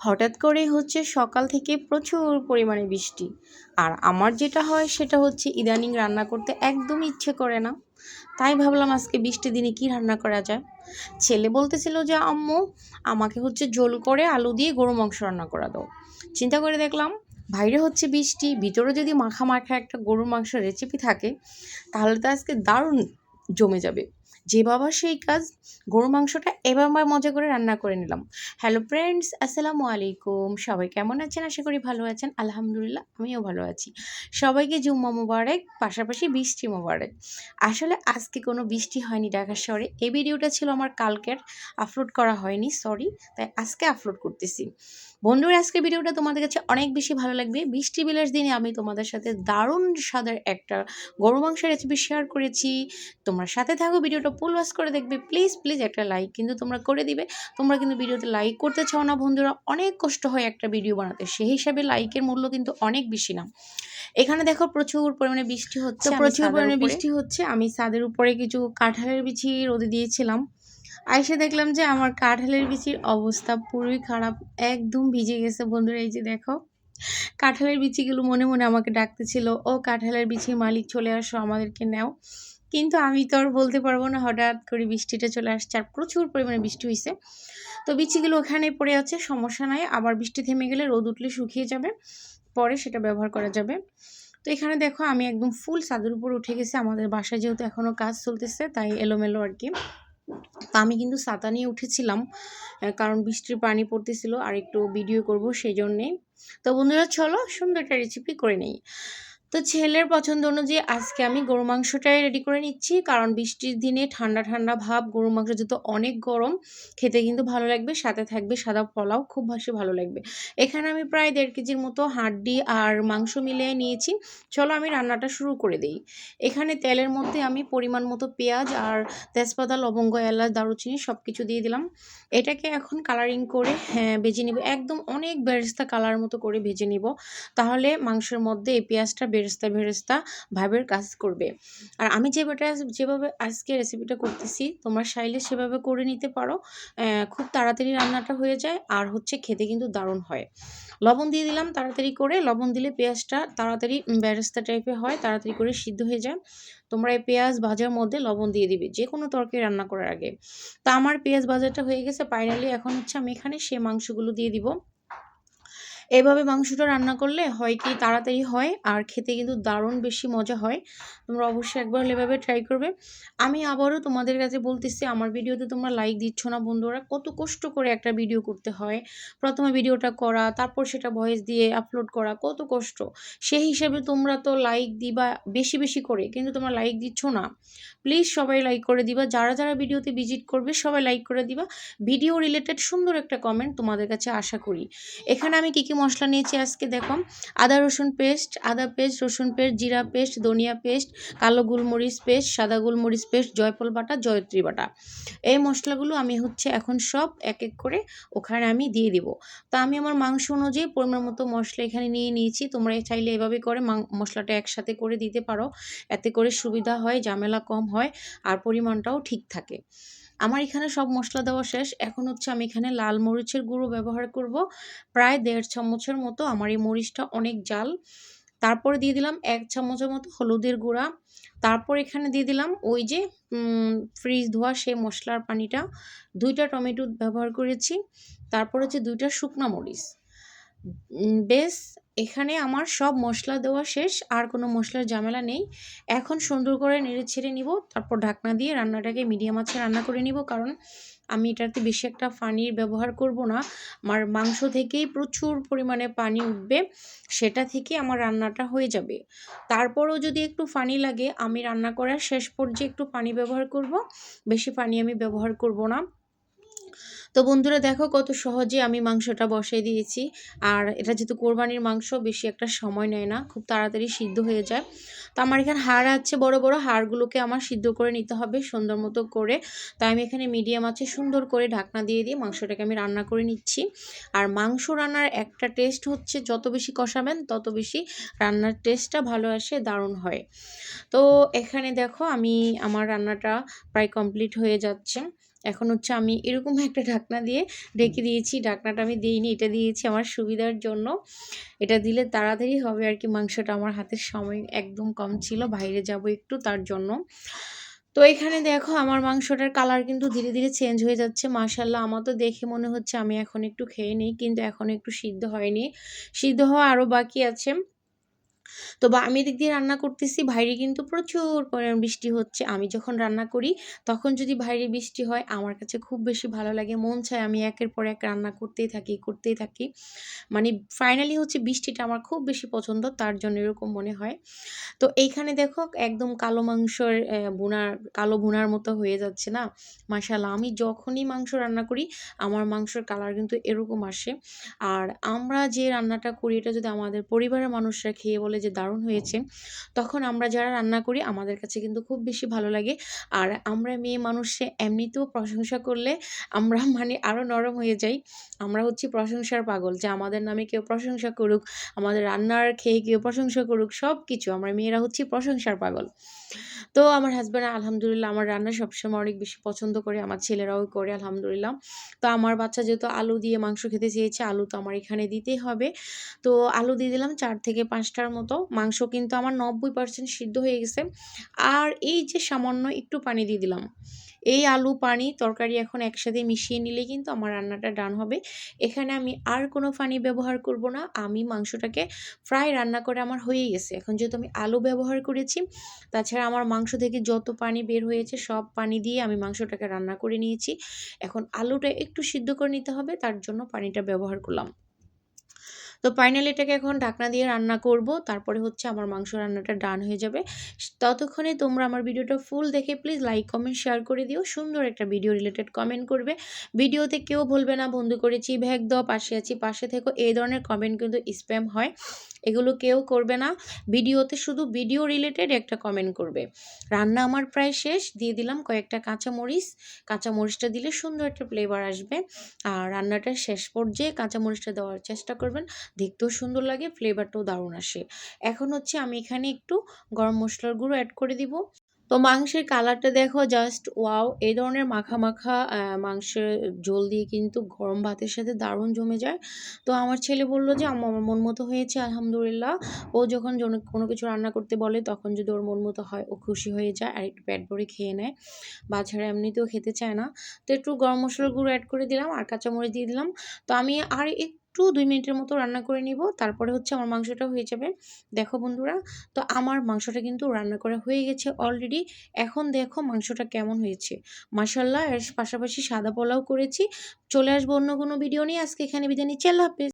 হঠাৎ করে হচ্ছে সকাল থেকে প্রচুর পরিমাণে বৃষ্টি। আর আমার যেটা হয় সেটা হচ্ছে ইদানিং রান্না করতে একদম ইচ্ছে করে না। তাই ভাবলাম আজকে বৃষ্টি দিনে কি রান্না করা যায়? ছেলে বলতেছিল যে, আম্মু, আমাকে হচ্ছে ঝোল করে আলু দিয়ে গরু মাংস রান্না করা দাও। চিন্তা করে দেখলাম, বাইরে হচ্ছে বৃষ্টি, ভিতরে যদি মাখা মাখা একটা গরুর মাংস রেসিপি থাকে, তাহলে তো আজকে দারুণ জমে যাবে। যে বাবা সেই কাজ গরু মাংসটা এবার মজা করে রান্না করে নিলাম। হ্যালো ফ্রেন্ডস আসসালামু আলাইকুম। সবাই কেমন আছেন? আশা করি ভালো আছেন। আলহামদুলিল্লাহ, আমিও ভালো আছি। সবাইকে জুম্মা মোবারক, পাশাপাশি বৃষ্টি মোবারক। আসলে আজকে কোনো বৃষ্টি হয়নি ঢাকা শহরে। এই ভিডিওটা ছিল আমার কালকের। আপলোড করা হয়নি সরি তাই আজকে আপলোড করতেছি। বন্ধুরা, আজকে ভিডিওটা তোমাদের কাছে অনেক বেশি ভালো লাগবে। বৃষ্টি বিলাস দিনে আমি তোমাদের সাথে দারুণ স্বাদের একটা গরু মাংসের রেসিপি শেয়ার করেছি। তোমরা সাথে থাকো, ভিডিওটা ফুল ওয়াশ করে দেখবে। প্লিজ প্লিজ একটা লাইক কিন্তু তোমরা করে দিবে। তোমরা কিন্তু ভিডিওতে লাইক করতে চাও না বন্ধুরা অনেক কষ্ট হয় একটা ভিডিও বানাতে। সেই হিসাবে লাইকের মূল্য কিন্তু অনেক বেশি না। এখানে দেখো প্রচুর পরিমাণে বৃষ্টি হচ্ছে প্রচুর পরিমাণে বৃষ্টি হচ্ছে আমি ছাদের উপরে কিছু কাঁঠালের বিচি রোদে দিয়েছিলাম। আইসে দেখলাম যে আমার কাঁঠালের বিচির অবস্থা পুরোই খারাপ একদম ভিজে গেছে বন্ধুরা এই যে দেখো। কাঁঠালের বিচিগুলো মনে মনে আমাকে ডাকতেছিল ও কাঁঠালের বিচির মালিক চলে আসো আমাদেরকে নাও। কিন্তু আমি তো আর বলতে পারব না, হঠাৎ করে বৃষ্টিটা চলে আসছে আর প্রচুর পরিমাণে বৃষ্টি হয়েছে তো বিচিগুলো ওখানে পড়ে আছে, সমস্যা নাই। আবার বৃষ্টি থেমে গেলে রোদ উঠলে শুকিয়ে যাবে, পরে সেটা ব্যবহার করা যাবে। তো এখানে দেখো, আমি একদম ফুল ছাদের উপর উঠে গেছি। আমাদের বাসায় যেহেতু এখনও কাজ চলতেছে, তাই এলোমেলো আর কি। তো আমি কিন্তু ছাতা নিয়ে উঠেছিলাম কারণ বৃষ্টির পানি পড়তেছিল, আর একটু ভিডিও করব সেই জন্যেই। তো বন্ধুরা, চলো সুন্দর একটা রেসিপি করে নেই। তো ছেলের পছন্দ অনুযায়ী আজকে আমি গরু মাংসটাই রেডি করে নিচ্ছি। কারণ বৃষ্টির দিনে ঠান্ডা ঠান্ডা ভাব গরু মাংস যেহেতু অনেক গরম, খেতে কিন্তু ভালো লাগবে, সাথে থাকবে সাদা পোলাও, খুব বেশি ভালো লাগবে। এখানে আমি প্রায় দেড় কেজির মতো হাড্ডি আর মাংস মিলিয়ে নিয়েছি। চলো আমি রান্নাটা শুরু করে দিই। এখানে তেলের মধ্যে আমি পরিমাণ মতো পেঁয়াজ আর তেজপাতা, লবঙ্গ, এলাচ, দারুচিনি সব কিছু দিয়ে দিলাম। এটাকে এখন কালারিং করে হ্যাঁ ভেজে নিব। একদম অনেক বেরেস্তা কালার মতো করে ভেজে নিব। তাহলে মাংসের মধ্যে এই পেঁয়াজটা বেরেস্তা বেরেস্তা ভাবের কাজ করবে। আর আমি যেভাবে যেভাবে আজকে রেসিপিটা করতেছি, তোমরা চাইলে সেভাবে করে নিতে পারো। খুব তাড়াতাড়ি রান্নাটা হয়ে যায় আর হচ্ছে খেতে কিন্তু দারুণ হয়। লবণ দিয়ে দিলাম তাড়াতাড়ি করে। লবণ দিলে পেঁয়াজটা তাড়াতাড়ি বেরেস্তা টাইপের হয়, তাড়াতাড়ি করে সিদ্ধ হয়ে যায়। তোমরা এই পেঁয়াজ ভাজার মধ্যে লবণ দিয়ে দিবে যে কোনো তরকারি রান্না করার আগে। তা আমার পেঁয়াজ ভাজাটা হয়ে গেছে। ফাইনালি এখন হচ্ছে আমি এখানে সে মাংসগুলো দিয়ে দিব। এভাবে মাংসটা রান্না করলে হয় কি তাড়াতাড়ি হয়? আর খেতে কিন্তু দারুণ বেশি মজা হয়। তোমরা অবশ্যই একবার এভাবে ট্রাই করবে। আমি আবারও তোমাদের কাছে বলতেছি, আমার ভিডিওতে তোমরা লাইক দিচ্ছ না বন্ধুরা। কত কষ্ট করে একটা ভিডিও করতে হয়। প্রথমে ভিডিওটা করা, তারপর সেটা ভয়েস দিয়ে আপলোড করা, কত কষ্ট। সেই হিসাবে তোমরা তো লাইক দিবা বেশি বেশি করে, কিন্তু তোমরা লাইক দিচ্ছ না। প্লিজ সবাই লাইক করে দিবা। যারা যারা ভিডিওতে ভিজিট করবে, সবাই লাইক করে দিবা। ভিডিও রিলেটেড সুন্দর একটা কমেন্ট তোমাদের কাছে আশা করি। এখানে আমি কী কী মশলা নিয়েছি আজকে, দেখো। আদা, রসুন পেস্ট, আদা পেস্ট, রসুন পেস্ট, জিরা পেস্ট, ধনিয়া পেস্ট, কালো গোলমরিচ পেস্ট, সাদা গোলমরিচ পেস্ট, জয়ফল বাটা, জয়ত্রী বাটা। এই মশলাগুলো আমি হচ্ছে এখন সব এক এক করে ওখানে আমি দিয়ে দিব। তা আমি আমার মাংস অনুযায়ী পরিমাণ মতো মশলা এখানে নিয়ে নিয়েছি। তোমরা চাইলে এভাবে করে মশলাটা একসাথে করে দিতে পারো। এতে করে সুবিধা হয়, ঝামেলা কম হয়, আর পরিমাণটাও ঠিক থাকে। আমার এখানে সব মশলা দেওয়া শেষ। এখন হচ্ছে আমি এখানে লাল মরিচের গুঁড়ো ব্যবহার করব। প্রায় দেড় চামচের মতো আমার এই মরিচটা অনেক জাল। তারপরে দিয়ে দিলাম এক চামচের মতো হলুদের গুঁড়া। তারপর এখানে দিয়ে দিলাম ওই যে ফ্রিজ ধোয়া সেই মশলার পানিটা। দুইটা টমেটো ব্যবহার করেছি। তারপর হচ্ছে দুইটা শুকনা মরিচ। বেশ, এখানে আমার সব মশলা দেওয়া শেষ, আর কোনো মশলার ঝামেলা নেই। এখন সুন্দর করে নেড়ে ছেড়ে নিব, তারপর ঢাকনা দিয়ে রান্নাটাকে মিডিয়াম আছে রান্না করে নিব, কারণ আমি এটাতে বেশি একটা পানির ব্যবহার করব না। আমার মাংস থেকেই প্রচুর পরিমাণে পানি উঠবে, সেটা থেকে আমার রান্নাটা হয়ে যাবে। তারপরও যদি একটু পানি লাগে, আমি রান্না করার শেষ পর্যায়ে একটু পানি ব্যবহার করব, বেশি পানি আমি ব্যবহার করব না। তো বন্ধুরা দেখো কত সহজে আমি মাংসটা বসাই দিয়েছি। আর এটা যেহেতু কোরবানির মাংস, বেশি একটা সময় নেয় না, খুব তাড়াতাড়ি সিদ্ধ হয়ে যায়। তো আমার এখানে হাড় আছে বড় বড়, হাড়গুলোকে আমার সিদ্ধ করে নিতে হবে সুন্দর মতো করে। তাই আমি এখানে মিডিয়াম আছে, সুন্দর করে ঢাকনা দিয়ে দিয়ে মাংসটাকে আমি রান্না করে নিচ্ছি। আর মাংস রান্নার একটা টেস্ট হচ্ছে, যত বেশি কষাবেন, তত বেশি রান্নার টেস্টটা ভালো আসে, দারুণ হয়। তো এখানে দেখো আমি, আমার রান্নাটা প্রায় কমপ্লিট হয়ে যাচ্ছে। এখন হচ্ছে আমি এরকম একটা ঢাকনা দিয়ে ঢেকে দিয়েছি। ঢাকনাটা আমি দিইনি এটা দিয়েছি আমার সুবিধার জন্য। এটা দিলে তাড়াতাড়ি হবে আর কি মাংসটা আমার হাতের সময় একদম কম ছিল বাইরে যাব একটু তার জন্য। তো এখানে দেখো আমার মাংসটার কালার কিন্তু ধীরে ধীরে চেঞ্জ হয়ে যাচ্ছে মাশাল্লাহ আমার তো দেখে মনে হচ্ছে আমি এখন একটু খেয়ে নিই কিন্তু এখন একটু সিদ্ধ হয়নি। সিদ্ধ হওয়া আরও বাকি আছে। তো বা আমি এদিক দিয়ে রান্না করতেছি বাইরে কিন্তু প্রচুর পরিমাণ বৃষ্টি হচ্ছে। আমি যখন রান্না করি, তখন যদি বাইরে বৃষ্টি হয়, আমার কাছে খুব বেশি ভালো লাগে। মন চায় আমি একের পর এক রান্না করতেই থাকি করতেই থাকি। মানে ফাইনালি হচ্ছে বৃষ্টিটা আমার খুব বেশি পছন্দ, তার জন্য এরকম মনে হয়। তো এইখানে দেখো, একদম কালো মাংসর বোনার কালো বোনার মতো হয়ে যাচ্ছে না? মাসাল্লাহ আমি যখনই মাংস রান্না করি, আমার মাংসর কালার কিন্তু এরকম আসে। আর আমরা যে রান্নাটা করি, এটা যদি আমাদের পরিবারের মানুষরা খেয়ে বলে যে দারুণ হয়েছে। তখন আমরা যারা রান্না করি, আমাদের কাছে কিন্তু খুব বেশি ভালো লাগে। আর আমরা মেয়ে মানুষে এমনিতেও প্রশংসা করলে আমরা মানে আরও নরম হয়ে যাই। আমরা হচ্ছি প্রশংসার পাগল, যে আমাদের নামে কেউ প্রশংসা করুক, আমাদের রান্নার খেয়ে কেউ প্রশংসা করুক সব কিছু আমরা মেয়েরা হচ্ছি প্রশংসার পাগল। তো আমার হাজব্যান্ড আলহামদুলিল্লাহ আমার রান্না সবসময় অনেক বেশি পছন্দ করে, আমার ছেলেরাও করে আলহামদুলিল্লাহ। তো আমার বাচ্চা যেহেতু আলু দিয়ে মাংস খেতে চেয়েছে, আলু তো আমার এখানে দিতেই হবে। তো আলু দিয়ে দিলাম চার থেকে পাঁচটার মতো। মাংস কিন্তু আমার নব্বই পার্সেন্ট সিদ্ধ হয়ে গেছে। আর এই যে সামান্য একটু পানি দিয়ে দিলাম। এই আলু, পানি, তরকারি এখন একসাথে মিশিয়ে নিলে কিন্তু আমার রান্নাটা ডান হবে। এখানে আমি আর কোনো পানি ব্যবহার করব না। আমি মাংসটাকে ফ্রাই রান্না করে আমার হয়ে গেছে। এখন যেহেতু আমি আলু ব্যবহার করেছি, তাছাড়া আমার মাংস থেকে যত পানি বের হয়েছে, সব পানি দিয়ে আমি মাংসটাকে রান্না করে নিয়েছি। এখন আলুটা একটু সিদ্ধ করে নিতে হবে, তার জন্য পানিটা ব্যবহার করলাম। তো ফাইনালি এটাকে এখন ঢাকনা দিয়ে রান্না করব। তারপরে হচ্ছে আমার মাংস রান্নাটা ডান হয়ে যাবে। ততক্ষণে তোমরা আমার ভিডিওটা ফুল দেখে প্লিজ লাইক কমেন্ট শেয়ার করে দিও। সুন্দর একটা ভিডিও রিলেটেড কমেন্ট করবে। ভিডিওতে কেউ বলবে না। বন্ধু করেছি ভ্যাগ দাও পাশে আছি। পাশে থেকো। এই ধরনের কমেন্ট কিন্তু স্প্যাম হয়। এগুলো কেউ করবে না। ভিডিওতে শুধু ভিডিও রিলেটেড একটা কমেন্ট করবে। রান্না আমার প্রায় শেষ। দিয়ে দিলাম কয়েকটা কাঁচা মরিচ কাঁচা মরিচটা দিলে সুন্দর একটা ফ্লেভার আসবে। আর রান্নাটা শেষ পর্যায়ে কাঁচা মরিচটা দেওয়ার চেষ্টা করবেন। দেখতেও সুন্দর লাগে ফ্লেভারটাও দারুণ আসে। এখন হচ্ছে আমি এখানে একটু গরম মশলার গুঁড়ো অ্যাড করে দিব। তো মাংসের কালারটা দেখো জাস্ট ওয়াও এই ধরনের মাখা মাখা মাংসের ঝোল দিয়ে কিন্তু গরম ভাতের সাথে দারুণ জমে যায়। তো আমার ছেলে বলল যে আমার মন মতো হয়েছে, আলহামদুলিল্লাহ। ও যখন কোনো কিছু রান্না করতে বলে, তখন যদি ওর মন মতো হয়, ও খুশি হয়ে যায় আর একটু পেট ভরে খেয়ে নেয়। বাচ্চারা এমনিতেও খেতে চায় না। তো একটু গরম মশলার গুঁড়ো অ্যাড করে দিলাম, আর কাঁচামরিচ দিয়ে দিলাম। তো আমি আর একটু একটু দুই মিনিটের মতো রান্না করে নিব। তারপরে হচ্ছে আমার মাংসটা হয়ে যাবে। দেখো বন্ধুরা, তো আমার মাংসটা কিন্তু রান্না করা হয়ে গেছে অলরেডি এখন দেখো মাংসটা কেমন হয়েছে। মাসাল্লাহ এর পাশাপাশি সাদা পোলাও করেছি। চলে আসব অন্য কোনো ভিডিও নিয়ে। আজকে এখানে বিদায় নিচ্ছি। আল্লাহ হাফিজ।